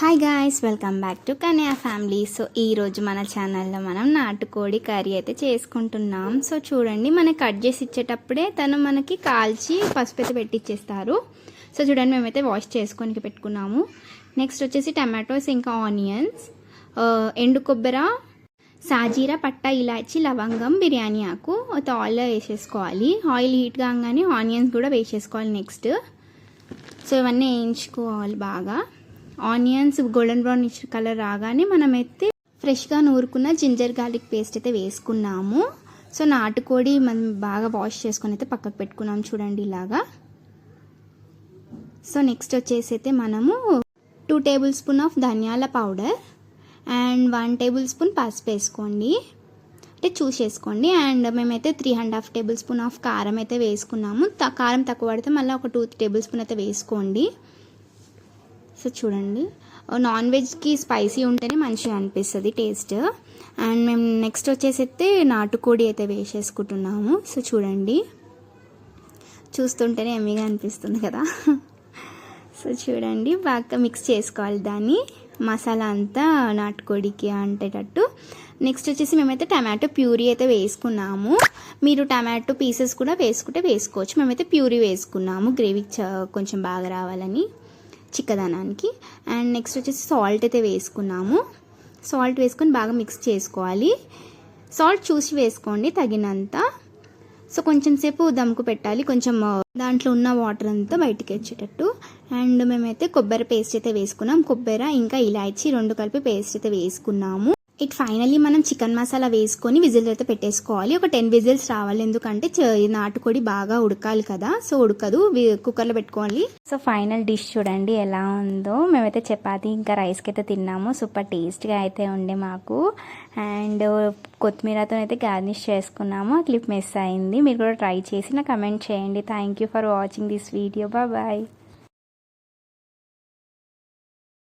Hi guys welcome back to Kanya family so ఈరోజు మన ఛానల్లో మనం నాటుకోడి కర్రీ అయితే చేసుకుంటున్నాం. సో చూడండి మనకి కట్ చేసి ఇచ్చేటప్పుడే తను మనకి కాల్చి పసుపు అయితే పెట్టిచ్చేస్తారు. సో చూడండి మేమైతే వాష్ చేసుకొని పెట్టుకున్నాము. నెక్స్ట్ వచ్చేసి టమాటోస్ ఇంకా ఆనియన్స్ ఎండు కొబ్బరి సాజీరా పట్ట ఇలాచి లవంగం బిర్యానీ ఆకు ఆయిల్లో వేసేసుకోవాలి. ఆయిల్ హీట్ కాగానే ఆనియన్స్ కూడా వేసేసుకోవాలి నెక్స్ట్ సో ఇవన్నీ వేయించుకోవాలి బాగా. ఆనియన్స్ గోల్డెన్ బ్రౌన్ కలర్ రాగానే మనమైతే ఫ్రెష్గా నూరుకున్న జింజర్ గార్లిక్ పేస్ట్ అయితే వేసుకున్నాము. సో నాటుకోడి మనం బాగా వాష్ చేసుకొని అయితే పక్కకు పెట్టుకున్నాం చూడండి ఇలాగా. సో నెక్స్ట్ వచ్చేసి అయితే మనము టూ టేబుల్ స్పూన్ ఆఫ్ ధనియాల powder and one tablespoon పసుపు వేసుకోండి. అంటే చూసేసుకోండి అండ్ మేమైతే three and half tablespoon of కారం అయితే వేసుకున్నాము. కారం తక్కువ పడితే మళ్ళీ ఒక టూ టేబుల్ స్పూన్ అయితే వేసుకోండి. సో చూడండి. నాన్ వెజ్కి స్పైసీ ఉంటేనే మంచిగా అనిపిస్తుంది టేస్ట్ అండ్ మేము నెక్స్ట్ వచ్చేసి అయితే నాటుకోడి అయితే వేసేసుకుంటున్నాము. సో చూడండి. చూస్తుంటేనే ఎమ్మిగా అనిపిస్తుంది కదా. సో చూడండి బాగా మిక్స్ చేసుకోవాలి దాన్ని. మసాలా అంతా నాటుకోడికి అంటేటట్టు. నెక్స్ట్ వచ్చేసి మేమైతే టమాటో ప్యూరీ అయితే వేసుకున్నాము. మీరు టమాటో పీసెస్ కూడా వేసుకుంటే వేసుకోవచ్చు. మేమైతే ప్యూరీ వేసుకున్నాము. గ్రేవీ కొంచెం బాగా రావాలని. చిక్కదనానికి. అండ్ నెక్స్ట్ వచ్చేసి సాల్ట్ అయితే వేసుకున్నాము. సాల్ట్ వేసుకొని బాగా మిక్స్ చేసుకోవాలి. సాల్ట్ చూసి వేసుకోండి తగినంత. సో కొంచెం సేపు దమ్కు పెట్టాలి. కొంచెం దాంట్లో ఉన్న వాటర్ అంతా బయటికి వచ్చేటట్టు. అండ్ మేమైతే కొబ్బరి పేస్ట్ అయితే వేసుకున్నాం. కొబ్బరి ఇంకా ఇలాచి రెండు కలిపి పేస్ట్ అయితే వేసుకున్నాము. ఇట్ ఫైనల్లీ మనం చికెన్ మసాలా వేసుకొని విజిల్ అయితే పెట్టేసుకోవాలి. ఒక టెన్ విజిల్స్ రావాలి. ఎందుకంటే చ- నాటుకోడి బాగా ఉడకాలి కదా. సో ఉడకదు. వి- కుక్కర్లో పెట్టుకోవాలి. సో ఫైనల్ డిష్ చూడండి ఎలా ఉందో. మేమైతే చపాతి ఇంకా రైస్కి అయితే తిన్నాము. సూపర్ టేస్ట్గా అయితే ఉండే మాకు. అండ్ కొత్తిమీరతో అయితే గార్నిష్ చేసుకున్నాము. క్లిప్ మిస్ అయింది. మీరు కూడా ట్రై చేసి నాకు కమెంట్ చేయండి. Thank you for watching this video bye